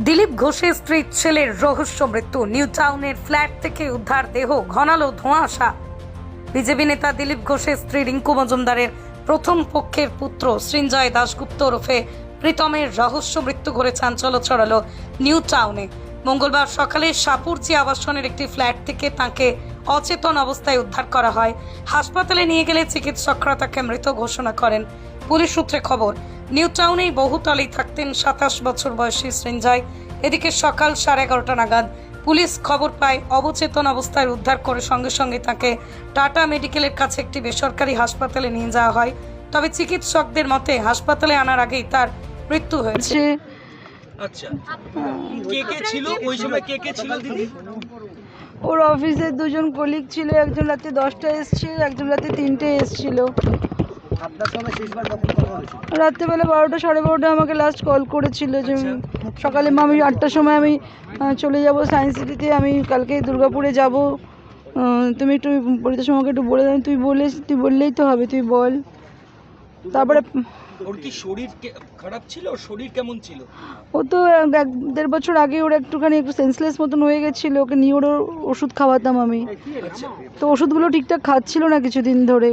দিলীপ ঘোষের স্ত্রীর ছেলের রহস্য মৃত্যু। নিউ টাউনের ফ্ল্যাট থেকে উদ্ধার দেহ, ঘনালো ধোঁয়াশা। বিজেপি নেতা দিলীপ ঘোষের স্ত্রী রিঙ্কু মজুমদারের প্রথম পক্ষের পুত্র সৃঞ্জয় দাশগুপ্ত ওরফে প্রীতমের রহস্য মৃত্যু করে চাঞ্চল্য ছড়ালো নিউ টাউনে। মঙ্গলবার সকালে সাপুরচি আবাসনের একটি ফ্ল্যাট থেকে তাকে অচেতন অবস্থায় উদ্ধার করা হয়। হাসপাতালে নিয়ে গেলে চিকিৎসকরা তাকে মৃত ঘোষণা করেন। পুলিশ সূত্রে খবর নিউ টাউনেই বহুতলেই থাকতেন সাতাশ বছর বয়সী সৃঞ্জয় এদিকে সকাল সাড়ে এগারোটা নাগাদ পুলিশ খবর পায় অবচেতন অবস্থায় উদ্ধার করে সঙ্গে সঙ্গে তাকে টাটা মেডিকেলের কাছে একটি বেসরকারি হাসপাতালে নিয়ে যাওয়া হয়। তবে চিকিৎসকদের মতে হাসপাতালে আনার আগেই তার মৃত্যু হয়েছে। আচ্ছা কে কে ছিল? ওই সময় কে কে ছিল দিদি? ওর অফিসের দুজন কলিগ ছিল একজন রাতে দশটায় এসছে একজন রাতে তিনটে এসছিল। রাত্রেবেলা বারোটা সাড়ে বারোটা আমাকে লাস্ট কল করেছিল যে সকালে মা আমি আটটার সময় আমি চলে যাব সায়েন্স সিটিতে আমি কালকে দুর্গাপুরে যাব। তুমি একটু পরিতোষ আমাকে একটু বলে দাও তুই বলে তুই বললেই তো হবে তুই বল। তারপরে ওর কি শরীর খারাপ ছিল? ওর শরীর কেমন ছিল? ও তো এক এক দেড় বছর আগে ওর একটুখানি একটু সেন্সলেস মতন হয়ে গেছিল ওকে নিয়ে ওর ওষুধ খাওয়াতাম আমি। আচ্ছা। তো ওষুধগুলো ঠিকঠাক খাচ্ছিল না কিছুদিন ধরে।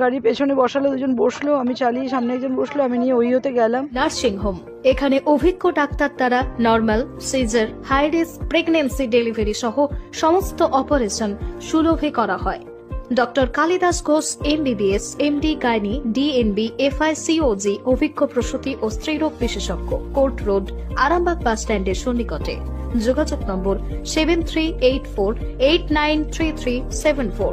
গাড়ির পেছনে বসালো দুজন বসল, আমি চালিয়ে সামনে একজন বসল, আমি নিয়ে ওই হতে গেলাম। নার্সিং হোম এখানে অভিজ্ঞ ডাক্তার দ্বারা normal, caesar, high risk pregnancy delivery সহ সমস্ত অপারেশন সুলভে করা হয়। Doctor Kalidas Ghosh, MBBS, MD, gynae, DNB, FICOG, অভিজ্ঞ প্রসূতি ও স্ত্রীরোগ বিশেষজ্ঞ, কোর্ট রোড, আরামবাগ বাস স্ট্যান্ডের সন্নিকটে। যোগাযোগ নম্বর seven three eight four eight nine three three seven four